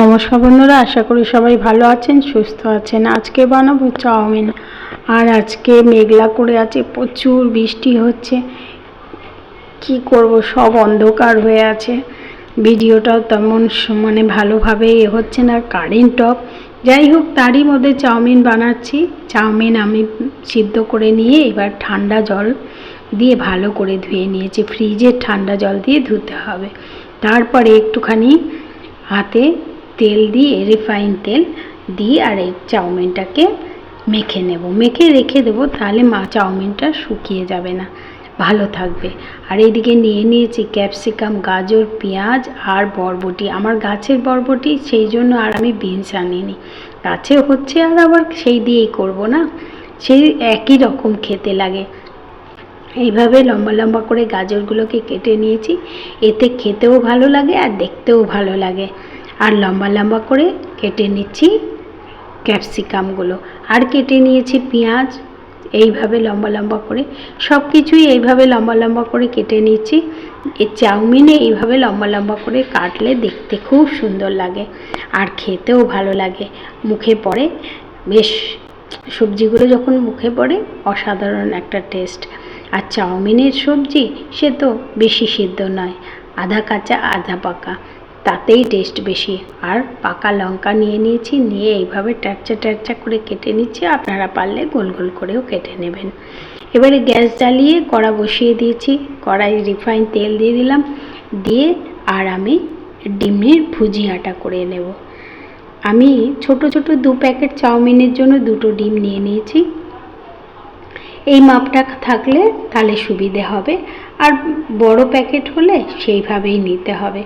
নমস্কার বন্ধুরা, আশা করি সবাই ভালো আছেন, সুস্থ আছেন। আজকে বানাবো চাউমিন। আর আজকে মেঘলা করে আছে, প্রচুর বৃষ্টি হচ্ছে। কি করব, সব অন্ধকার হয়ে আছে। ভিডিওটাও তেমন মানে ভালোভাবে এ হচ্ছে না কারেন্ট অফ যাই হোক, তারই মধ্যে চাউমিন বানাচ্ছি। চাউমিন আমি সিদ্ধ করে নিয়ে এবার ঠান্ডা জল দিয়ে ভালো করে ধুয়ে নিয়েছি। ফ্রিজের ঠান্ডা জল দিয়ে ধুতে হবে। তারপরে একটুখানি হাতে তেল দিয়ে রিফাইন তেল দিয়ে আর এই চাউমিনটাকে মেখে নেব। মেখে রেখে দেবো, তাহলে মা চাউমিনটা শুকিয়ে যাবে না। ভালো থাকবে। আর এইদিকে নিয়ে নিয়েছি ক্যাপসিকাম, গাজর, পেঁয়াজ আর বরবটি। আমার গাছের বরবটি, সেই জন্য আর আমি বিনস আনিনি। গাছে হচ্ছে আর আবার সেই দিয়েই করব না? সেই একই রকম খেতে লাগে। এইভাবে লম্বা লম্বা করে গাজরগুলোকে কেটে নিয়েছি। এতে খেতেও ভালো লাগে আর দেখতেও ভালো লাগে। আর লম্বা লম্বা করে কেটে নিচ্ছি ক্যাপসিকামগুলো। আর কেটে নিয়েছি পেঁয়াজ, এইভাবে লম্বা লম্বা করে। সব কিছুই এইভাবে লম্বা লম্বা করে কেটে নিচ্ছি। এই চাউমিনে এইভাবে লম্বা লম্বা করে কাটলে দেখতে খুব সুন্দর লাগে আর খেতেও ভালো লাগে। মুখে পড়ে, বেশ সবজিগুলো যখন মুখে পড়ে, অসাধারণ একটা টেস্ট। আর চাউমিনের সবজি সে তো বেশি সিদ্ধ নয়, আধা কাঁচা, আধা পাকা। তাতেই টেস্ট বেশি। আর পাকা লঙ্কা নিয়ে নিয়েছি, নিয়ে এইভাবে ট্যারচা ট্যারচা করে কেটে নিচ্ছি। আপনারা পারলে গোল গোল করেও কেটে নেবেন। এবারে গ্যাস জ্বালিয়ে কড়া বসিয়ে দিয়েছি। কড়াই রিফাইন তেল দিয়ে দিলাম। দিয়ে আর আমি ডিমের ভুজিয়াটা করে নেব। আমি ছোট ছোট দু প্যাকেট চাউমিনের জন্য দুটো ডিম নিয়ে নিয়েছি। এই মাপটা থাকলে তাহলে সুবিধে হবে। আর বড় প্যাকেট হলে সেইভাবেই নিতে হবে।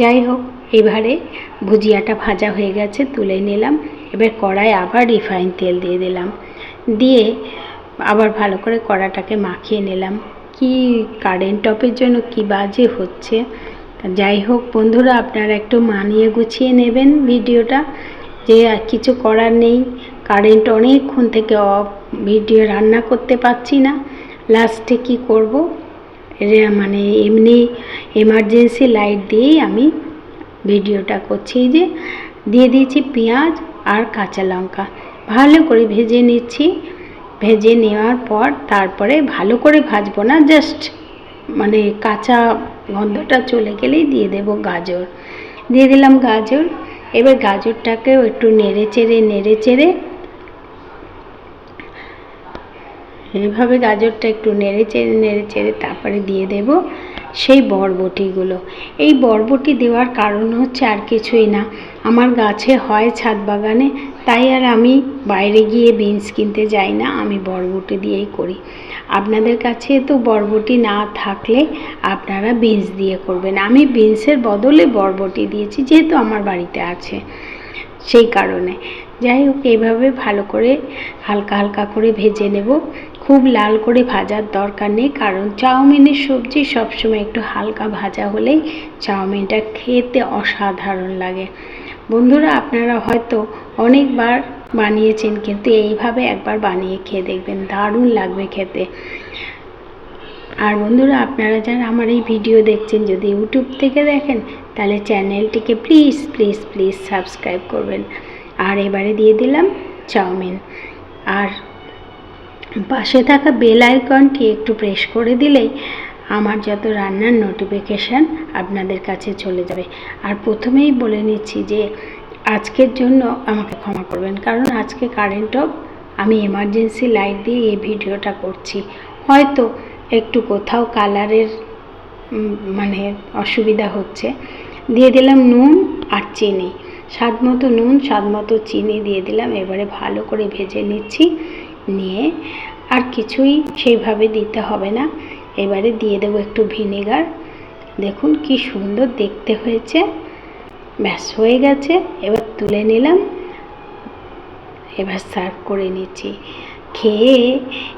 যাই হোক এবারে ভুজিয়াটা ভাজা হয়ে গেছে, তুলে নিলাম। এবার কড়ায় আবার রিফাইন তেল দিয়ে দিলাম। দিয়ে আবার ভালো করে কড়াটাকে মাখিয়ে নিলাম। কি কারেন্ট টপের জন্য কি বাজে হচ্ছে? যাই হোক বন্ধুরা, আপনারা একটু মানিয়ে গুছিয়ে নেবেন ভিডিওটা। যে কিছু করার নেই কারেন্ট অনেকক্ষণ থেকে অফ ভিডিও রান্না করতে পারছি না। লাস্টে কি করব? মানে এমনি এমার্জেন্সি লাইট দিয়েই আমি ভিডিওটা করছি। যে, দিয়ে দিয়েছি পেঁয়াজ আর কাঁচা লঙ্কা। ভালো করে ভেজে নিচ্ছি। ভেজে নেওয়ার পর তারপরে ভালো করে ভাজবো না জাস্ট মানে কাঁচা গন্ধটা চলে গেলেই দিয়ে দেব গাজর। দিয়ে দিলাম গাজর। এবার গাজরটাকেও একটু নেড়ে চেড়ে নেড়ে চেড়ে এইভাবে গাজরটা একটু নেড়ে চেড়ে নেড়ে চেড়ে তারপরে দিয়ে দেব সেই বরবটিগুলো। এই বরবটি দেওয়ার কারণ হচ্ছে আর কিছুই না। আমার গাছে হয় ছাদ বাগানে, তাই আর আমি বাইরে গিয়ে বিনস কিনতে যাই না, আমি বরবটি দিয়েই করি। আপনাদের কাছে তো বরবটি না থাকলে আপনারা বিনস দিয়ে করবেন। আমি বিনসের বদলে বরবটি দিয়েছি, যেহেতু আমার বাড়িতে আছে সেই কারণে। যাই হোক এইভাবে ভালো করে হালকা হালকা করে ভেজে নেব। খুব লাল করে ভাজার দরকার নেই, কারণ চাউমিনের সবজি সবসময় একটু হালকা ভাজা হলেই চাউমিনটা খেতে অসাধারণ লাগে। বন্ধুরা, আপনারা হয়তো অনেকবার বানিয়েছেন, কিন্তু এইভাবে একবার বানিয়ে খেয়ে দেখবেন, দারুণ লাগবে খেতে। আর বন্ধুরা, আপনারা যারা আমার এই ভিডিও দেখছেন, যদি ইউটিউব থেকে দেখেন, তাহলে চ্যানেলটিকে প্লিজ প্লিজ প্লিজ সাবস্ক্রাইব করবেন। আর এবারে দিয়ে দিলাম চাউমিন। আর পাশে থাকা বেল আইকনটি একটু প্রেস করে দিলেই আমার যত রান্নার নোটিফিকেশান আপনাদের কাছে চলে যাবে। আর প্রথমেই বলে নিচ্ছি যে আজকের জন্য আমাকে ক্ষমা করবেন, কারণ আজকে কারেন্ট অফ আমি এমার্জেন্সি লাইট দিয়ে এই ভিডিওটা করছি। হয়তো একটু কোথাও কালারের মানে অসুবিধা হচ্ছে। দিয়ে দিলাম নুন আর চিনি। স্বাদ মতো নুন স্বাদ মতো চিনি দিয়ে দিলাম। এবারে ভালো করে ভেজে নিচ্ছি। নিয়ে আর কিছুই সেইভাবে দিতে হবে না। এবারে দিয়ে দেবো একটু ভিনেগার। দেখুন কি সুন্দর দেখতে হয়েছে। ব্যাস, হয়ে গেছে। এবার তুলে নিলাম। এবার সার্ভ করে নিচ্ছি। খেয়ে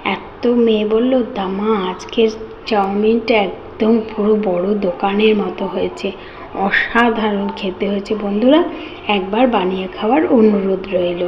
এত মেয়ে বলল, দামা, আজকের চাউমিনটা একদম পুরো বড় দোকানের মতো হয়েছে। অসাধারণ খেতে হয়েছে। বন্ধুরা, একবার বানিয়ে খাওয়ার অনুরোধ রইল।